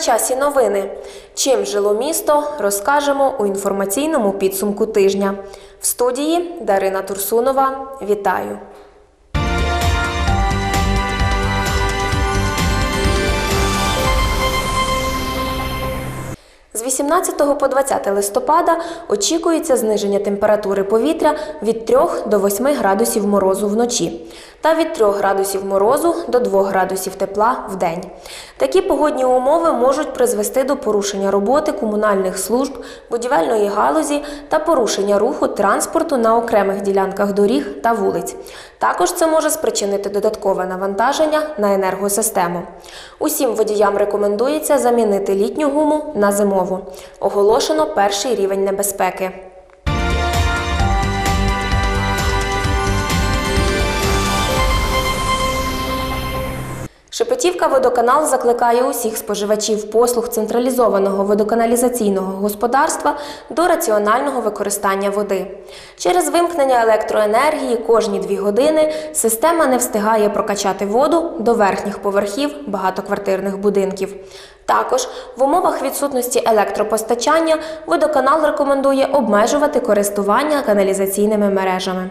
Часі новини. Чим жило місто, розкажемо у інформаційному підсумку тижня. В студії Дарина Турсунова. Вітаю! З 18 по 20 листопада очікується зниження температури повітря від 3 до 8 градусів морозу вночі та від 3 градусів морозу до 2 градусів тепла в день. Такі погодні умови можуть призвести до порушення роботи комунальних служб, будівельної галузі та порушення руху транспорту на окремих ділянках доріг та вулиць. Також це може спричинити додаткове навантаження на енергосистему. Усім водіям рекомендується замінити літню гуму на зимову. Оголошено перший рівень небезпеки. Шепетівка водоканал закликає усіх споживачів послуг централізованого водоканалізаційного господарства до раціонального використання води. Через вимкнення електроенергії кожні дві години система не встигає прокачати воду до верхніх поверхів багатоквартирних будинків. Також в умовах відсутності електропостачання водоканал рекомендує обмежувати користування каналізаційними мережами.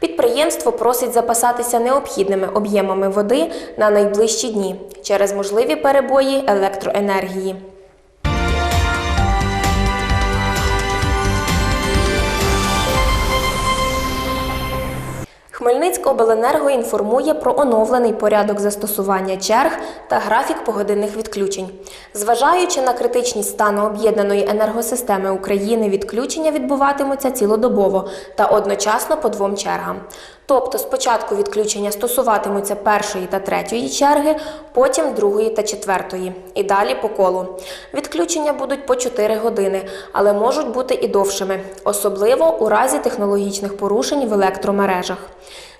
Підприємство просить запасатися необхідними об'ємами води на найближчі дні через можливі перебої електроенергії. Хмельницькобленерго інформує про оновлений порядок застосування черг та графік погодинних відключень. Зважаючи на критичність стану об'єднаної енергосистеми України, відключення відбуватимуться цілодобово та одночасно по двом чергам. Тобто спочатку відключення стосуватимуться першої та третьої черги, потім другої та четвертої, і далі по колу. Відключення будуть по 4 години, але можуть бути і довшими, особливо у разі технологічних порушень в електромережах.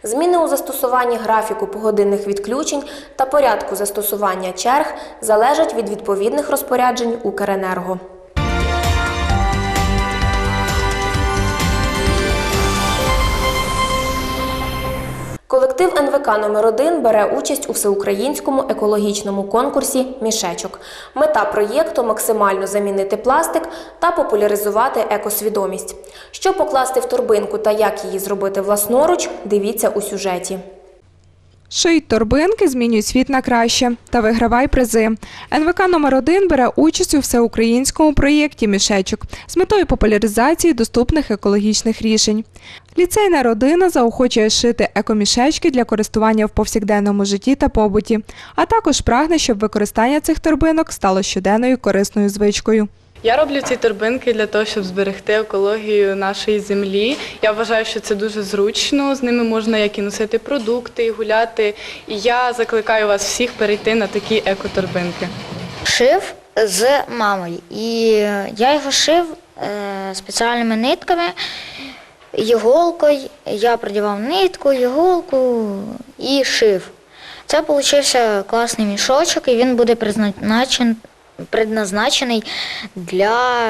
Зміни у застосуванні графіку погодинних відключень та порядку застосування черг залежать від відповідних розпоряджень Укренерго. Колектив НВК номер 1 бере участь у всеукраїнському екологічному конкурсі Мішечок. Мета проєкту максимально замінити пластик та популяризувати екосвідомість. Що покласти в торбинку та як її зробити власноруч, дивіться у сюжеті. Ший торбинки, змінюй світ на краще та вигравай призи. НВК номер 1 бере участь у всеукраїнському проєкті Мішечок з метою популяризації доступних екологічних рішень. Ліцейна родина заохочує шити екомішечки для користування в повсякденному житті та побуті, а також прагне, щоб використання цих торбинок стало щоденною корисною звичкою. Я роблю ці торбинки для того, щоб зберегти екологію нашої землі. Я вважаю, що це дуже зручно. З ними можна як і носити продукти, і гуляти. І я закликаю вас всіх перейти на такі екоторбинки. шив з мамою. І я його шив е, спеціальними нитками, іголкою. Я продівав нитку, іголку і шив. Це вийшов класний мішочок, і він буде призначен, предназначений для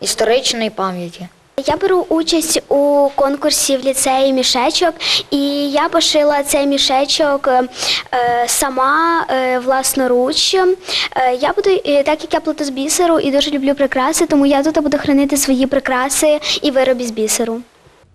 історичної пам'яті. Я беру участь у конкурсі в ліцеї мішечок, і я пошила цей мішечок е, сама е, власноруч. Е, я буду, е, так як я плету з бісеру і дуже люблю прикраси, тому я тут буду хранити свої прикраси і вироби з бісеру.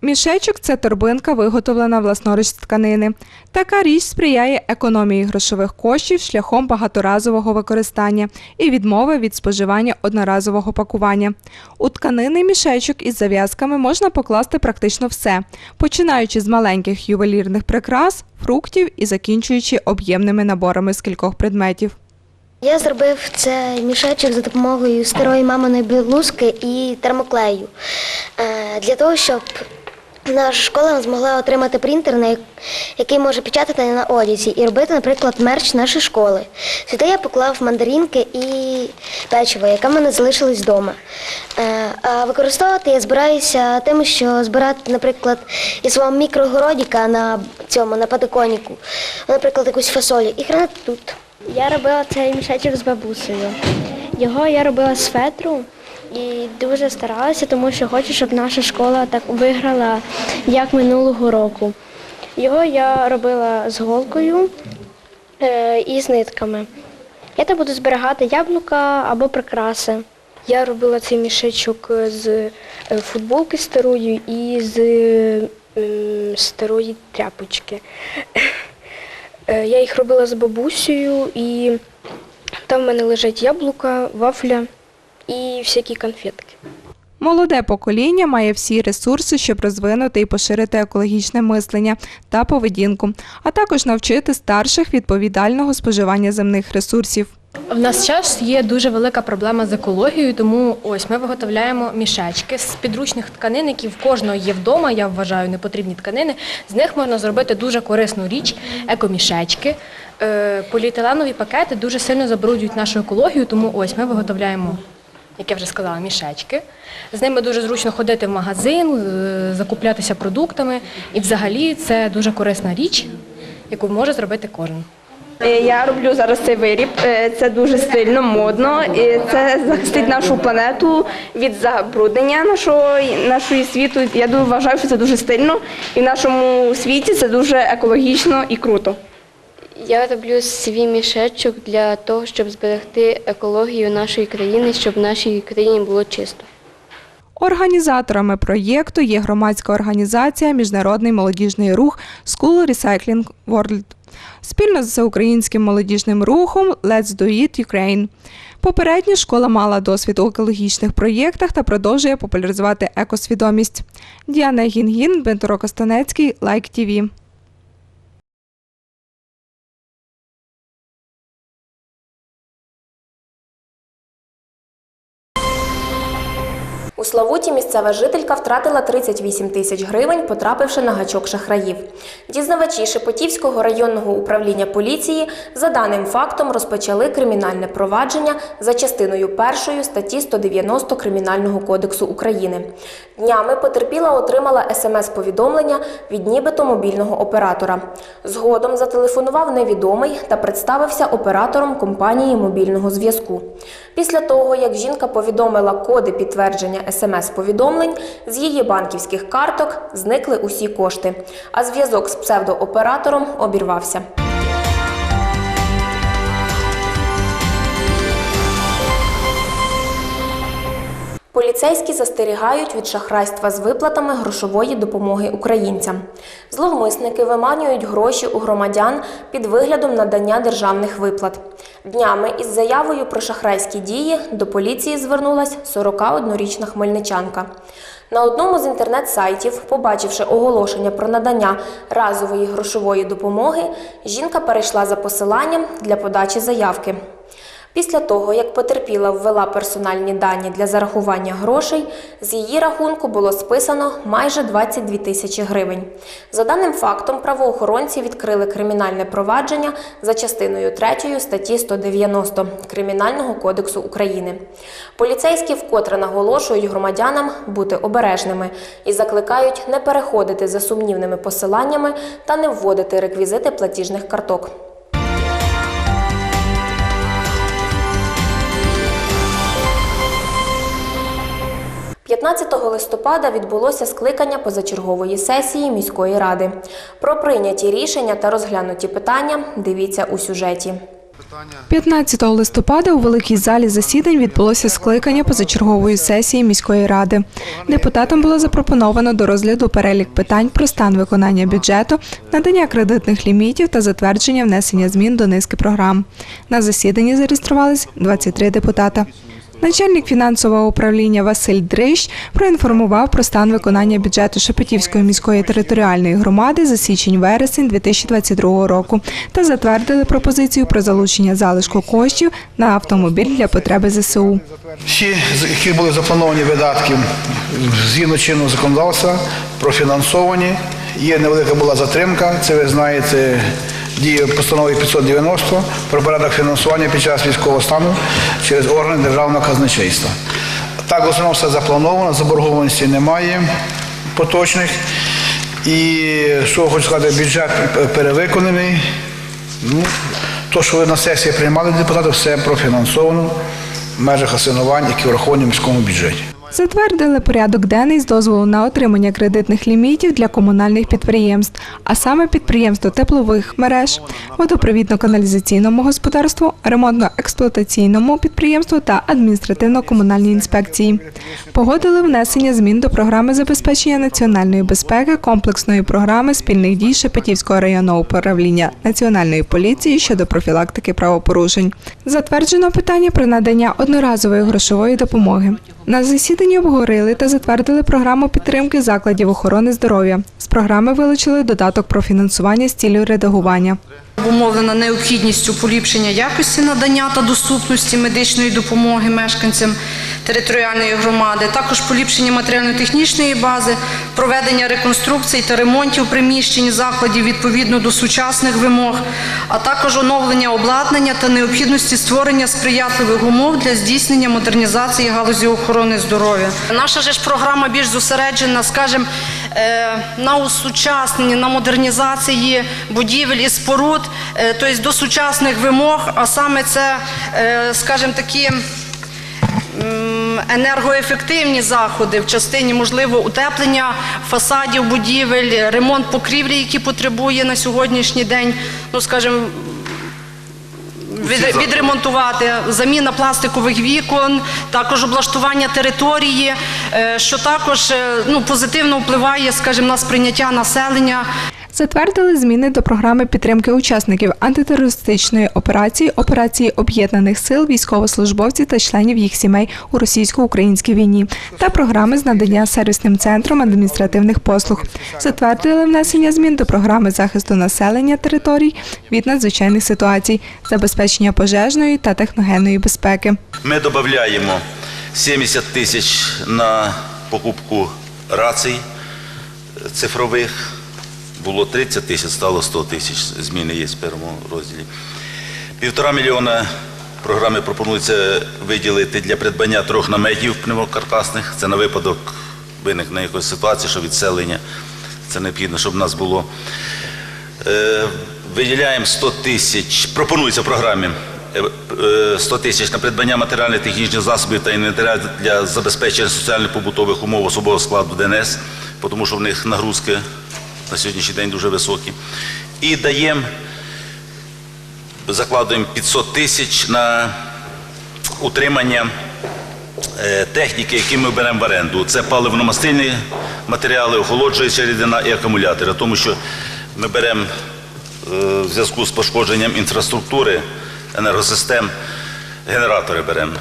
Мішечок це торбинка, виготовлена власноруч з тканини. Така річ сприяє економії грошових коштів шляхом багаторазового використання і відмови від споживання одноразового пакування. У тканинний мішечок із зав'язками можна покласти практично все, починаючи з маленьких ювелірних прикрас, фруктів і закінчуючи об'ємними наборами з кількох предметів. Я зробив цей мішечок за допомогою старої маминої білузки і термоклею е, для того, щоб наша школа змогла отримати принтер, який може печатати на одязі і робити, наприклад, мерч нашої школи. Сюди я поклав мандаринки і печиво, яке в мене залишилось вдома. Е, А використовувати я збираюся тим, що збирати, наприклад, із свого мікрогородіка на цьому на подоконнику, наприклад, якусь фасолю і хранити тут. Я робила цей мішечок з бабусею. Його я робила з фетру і дуже старалася, тому що хочу, щоб наша школа так виграла, як минулого року. Його я робила з голкою е, і з нитками. Я там буду зберігати яблука або прикраси. Я робила цей мішечок з е, футболки старої і з старої тряпочки. Е, Я їх робила з бабусею, і там в мене лежать яблука, вафля і всякі конфетки. Молоде покоління має всі ресурси, щоб розвинути і поширити екологічне мислення та поведінку, а також навчити старших відповідального споживання земних ресурсів. В нас час є дуже велика проблема з екологією, тому ось ми виготовляємо мішечки з підручних тканин, які в кожного є вдома. Я вважаю непотрібні тканини. З них можна зробити дуже корисну річ, екомішечки. Е, Поліетиленові пакети дуже сильно забруднюють нашу екологію, тому ось ми виготовляємо. Як я вже сказала, мішечки. З ними дуже зручно ходити в магазин, закуплятися продуктами. І взагалі це дуже корисна річ, яку може зробити кожен. Е, Я роблю зараз цей виріб. Е, Це дуже стильно, модно. І це захистить нашу планету від забруднення нашого нашої світу. Я вважаю, що це дуже стильно, і в нашому світі це дуже екологічно і круто. Я роблю свій мішечок для того, щоб зберегти екологію нашої країни, щоб в нашій країні було чисто. Організаторами проєкту є громадська організація Міжнародний молодіжний рух School Recycling World спільно з всеукраїнським молодіжним рухом Let's Do It Ukraine. Попередньо школа мала досвід у екологічних проєктах та продовжує популяризувати екосвідомість. Діана Гінгін, Дмитро Костанецький, Лайк ТІВІ. У Славуті місцева жителька втратила 38 тисяч гривень, потрапивши на гачок шахраїв. Дізнавачі Шепетівського районного управління поліції за даним фактом розпочали кримінальне провадження за частиною першої статті 190 Кримінального кодексу України. Днями потерпіла отримала смс-повідомлення від нібито мобільного оператора. Згодом зателефонував невідомий та представився оператором компанії мобільного зв'язку. Після того, як жінка повідомила коди підтвердження смс-повідомлень, з її банківських карток зникли усі кошти, а зв'язок з псевдооператором обірвався. Поліцейські застерігають від шахрайства з виплатами грошової допомоги українцям. Зловмисники виманюють гроші у громадян під виглядом надання державних виплат. Днями із заявою про шахрайські дії до поліції звернулась 41-річна хмельничанка. На одному з інтернет-сайтів, побачивши оголошення про надання разової грошової допомоги, жінка перейшла за посиланням для подачі заявки. Після того, як потерпіла ввела персональні дані для зарахування грошей, з її рахунку було списано майже 22 тисячі гривень. За даним фактом, правоохоронці відкрили кримінальне провадження за частиною 3 статті 190 Кримінального кодексу України. Поліцейські вкотре наголошують громадянам бути обережними і закликають не переходити за сумнівними посиланнями та не вводити реквізити платіжних карток. 15 листопада відбулося скликання позачергової сесії міської ради. Про прийняті рішення та розглянуті питання дивіться у сюжеті. 15 листопада у великій залі засідань відбулося скликання позачергової сесії міської ради. Депутатам було запропоновано до розгляду перелік питань про стан виконання бюджету, надання кредитних лімітів та затвердження внесення змін до низки програм. На засіданні зареєструвались 23 депутата. Начальник фінансового управління Василь Дрищ проінформував про стан виконання бюджету Шепетівської міської територіальної громади за січень-вересень 2022 року та затвердили пропозицію про залучення залишку коштів на автомобіль для потреби ЗСУ. Всі, яких були заплановані видатки згідно чинного законодавства, профінансовані. Є невелика була затримка, це ви знаєте, діє постанови 590 про порядок фінансування під час військового стану через органи державного казначейства. Так, в основному все заплановано, заборгованості немає поточних. І що хочу сказати, бюджет перевиконаний. Ну, то, що ви на сесії приймали депутати, все профінансовано в межах асигнувань, які враховані в міському бюджеті. Затвердили порядок денний з дозволу на отримання кредитних лімітів для комунальних підприємств, а саме підприємство теплових мереж, водопровідно-каналізаційному господарству, ремонтно-експлуатаційному підприємству та адміністративно-комунальній інспекції. Погодили внесення змін до програми забезпечення національної безпеки комплексної програми спільних дій Шепетівського районного управління Національної поліції щодо профілактики правопорушень. Затверджено питання про надання одноразової грошової допомоги. На засіданні обговорили та затвердили програму підтримки закладів охорони здоров'я. З програми вилучили додаток про фінансування з цілею редагування. Обумовлена необхідністю поліпшення якості надання та доступності медичної допомоги мешканцям територіальної громади, також поліпшення матеріально-технічної бази, проведення реконструкцій та ремонтів приміщень закладів відповідно до сучасних вимог, а також оновлення обладнання та необхідності створення сприятливих умов для здійснення модернізації галузі охорони здоров'я. Наша ж програма більш зосереджена, скажімо, на усучасненні, на модернізації будівель і споруд, е, тобто до сучасних вимог, а саме це, е, скажімо, такі енергоефективні заходи в частині, можливо, утеплення фасадів будівель, ремонт покрівлі, які потребує на сьогоднішній день, ну, скажімо, від- відремонтувати, заміна пластикових вікон, також облаштування території, е, що також е, ну, позитивно впливає, скажімо, на сприйняття населення. Затвердили зміни до програми підтримки учасників антитерористичної операції, операції об'єднаних сил, військовослужбовців та членів їх сімей у російсько-українській війні та програми з надання сервісним центром адміністративних послуг. Затвердили внесення змін до програми захисту населення територій від надзвичайних ситуацій, забезпечення пожежної та техногенної безпеки. Ми додаємо 70 тисяч на покупку рацій цифрових. Було 30 тисяч, стало 100 тисяч. Зміни є в першому розділі. Півтора мільйона програми пропонується виділити для придбання трьох наметів пневмокаркасних. Це на випадок виникнення якоїсь ситуації, що відселення. Це необхідно, щоб в нас було. Е, Виділяємо 100 тисяч, пропонується в програмі е, е, 100 тисяч на придбання матеріально-технічних засобів та інвентаря для забезпечення соціально-побутових умов особового складу ДНС, тому що в них нагрузки на сьогоднішній день дуже високі. І даємо, закладуємо 500 тисяч на утримання е, техніки, які ми беремо в оренду. Це паливно-мастильні матеріали, охолоджуюча рідина і акумулятори. Тому що ми беремо е, в зв'язку з пошкодженням інфраструктури, енергосистем, генератори беремо.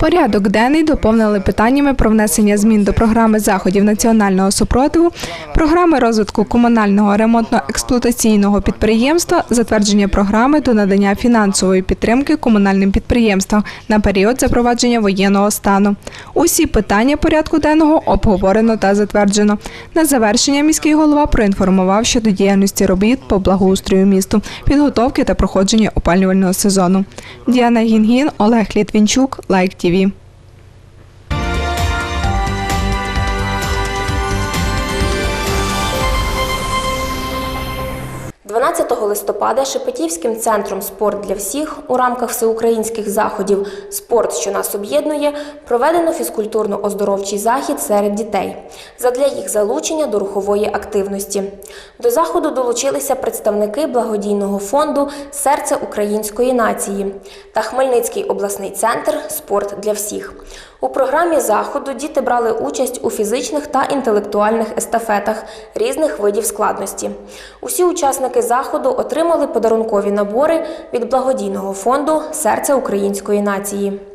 Порядок денний доповнили питаннями про внесення змін до програми заходів національного супротиву, програми розвитку комунального ремонтно-експлуатаційного підприємства, затвердження програми до надання фінансової підтримки комунальним підприємствам на період запровадження воєнного стану. Усі питання порядку денного обговорено та затверджено. На завершення міський голова проінформував щодо діяльності робіт по благоустрою місту, підготовки та проходження опалювального сезону. Діана Гінгін, Олег Літвінчук, Лайк ТІВІ. ТІВІ. 12 листопада Шепетівським центром Спорт для всіх у рамках всеукраїнських заходів Спорт, що нас об'єднує, проведено фізкультурно-оздоровчий захід серед дітей задля їх залучення до рухової активності. До заходу долучилися представники благодійного фонду Серце української нації та Хмельницький обласний центр Спорт для всіх. У програмі заходу діти брали участь у фізичних та інтелектуальних естафетах різних видів складності. Усі учасники заходу отримали подарункові набори від благодійного фонду Серце української нації.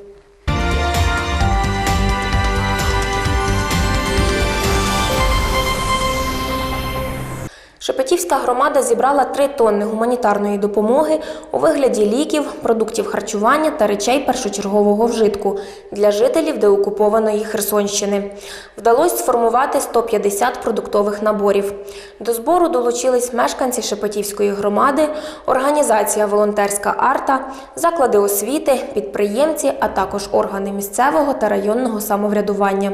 Шепетівська громада зібрала 3 тонни гуманітарної допомоги у вигляді ліків, продуктів харчування та речей першочергового вжитку для жителів деокупованої Херсонщини. Вдалося сформувати 150 продуктових наборів. До збору долучились мешканці Шепетівської громади, організація Волонтерська арта, заклади освіти, підприємці, а також органи місцевого та районного самоврядування.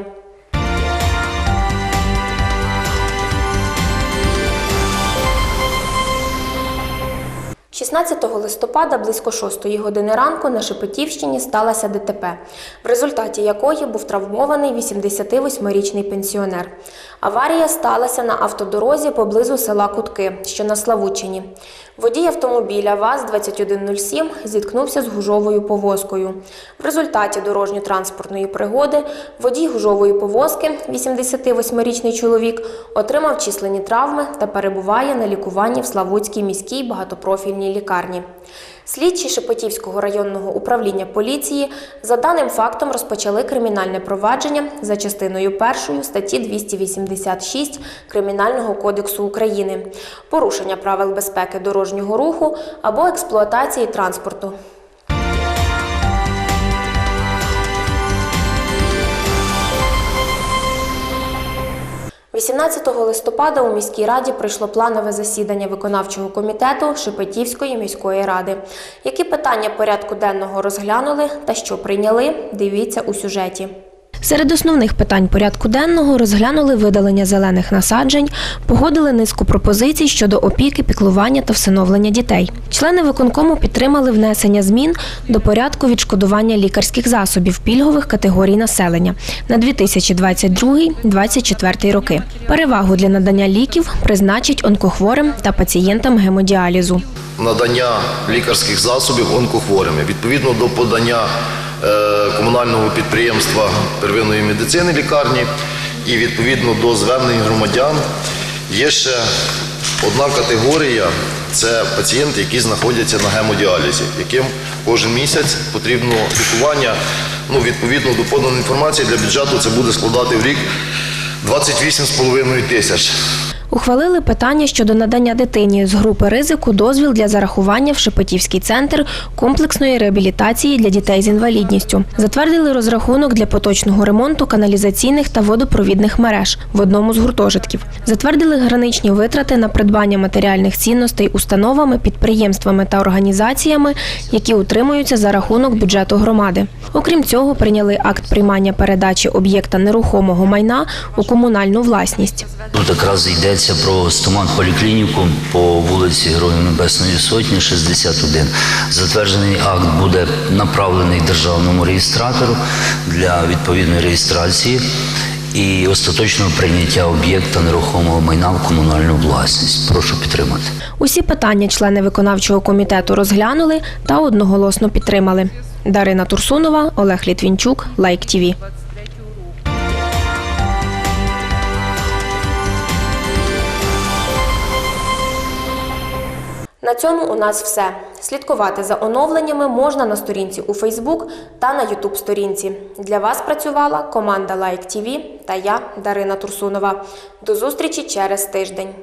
16 листопада близько 6 години ранку на Шепетівщині сталося ДТП, в результаті якої був травмований 88-річний пенсіонер. Аварія сталася на автодорозі поблизу села Кутки, що на Славутчині. Водій автомобіля ВАЗ-2107 зіткнувся з гужовою повозкою. В результаті дорожньо-транспортної пригоди водій гужової повозки, 88-річний чоловік, отримав численні травми та перебуває на лікуванні в Славутській міській багатопрофільній лікарні. Слідчі Шепетівського районного управління поліції за даним фактом розпочали кримінальне провадження за частиною 1 статті 286 Кримінального кодексу України порушення правил безпеки дорожнього руху або експлуатації транспорту. 18 листопада у міській раді пройшло планове засідання виконавчого комітету Шепетівської міської ради. Які питання порядку денного розглянули та що прийняли, дивіться у сюжеті. Серед основних питань порядку денного розглянули видалення зелених насаджень, погодили низку пропозицій щодо опіки, піклування та всиновлення дітей. Члени виконкому підтримали внесення змін до порядку відшкодування лікарських засобів пільгових категорій населення на 2022-2024 роки. Перевагу для надання ліків призначить онкохворим та пацієнтам гемодіалізу. надання лікарських засобів онкохворими. Відповідно до подання комунального підприємства первинної медицини лікарні і відповідно до звернень громадян є ще одна категорія це пацієнти, які знаходяться на гемодіалізі, яким кожен місяць потрібно лікування. Ну, відповідно до поданої інформації для бюджету це буде складати в рік 28,5 тисяч. Ухвалили питання щодо надання дитині з групи ризику дозвіл для зарахування в Шепетівський центр комплексної реабілітації для дітей з інвалідністю. Затвердили розрахунок для поточного ремонту каналізаційних та водопровідних мереж в одному з гуртожитків. Затвердили граничні витрати на придбання матеріальних цінностей установами, підприємствами та організаціями, які утримуються за рахунок бюджету громади. Окрім цього, прийняли акт приймання передачі об'єкта нерухомого майна у комунальну власність. Тут якраз йдеться про стомат поліклініку по вулиці Героїв Небесної Сотні, 61. Затверджений акт буде направлений державному реєстратору для відповідної реєстрації і остаточного прийняття об'єкта нерухомого майна в комунальну власність. Прошу підтримати. Усі питання члени виконавчого комітету розглянули та одноголосно підтримали. Дарина Турсунова, Олег Літвінчук, Лайк ТІВІ. На цьому у нас все. Слідкувати за оновленнями можна на сторінці у Фейсбук та на Ютуб сторінці. Для вас працювала команда Лайк ТІВІ та я, Дарина Турсунова. До зустрічі через тиждень.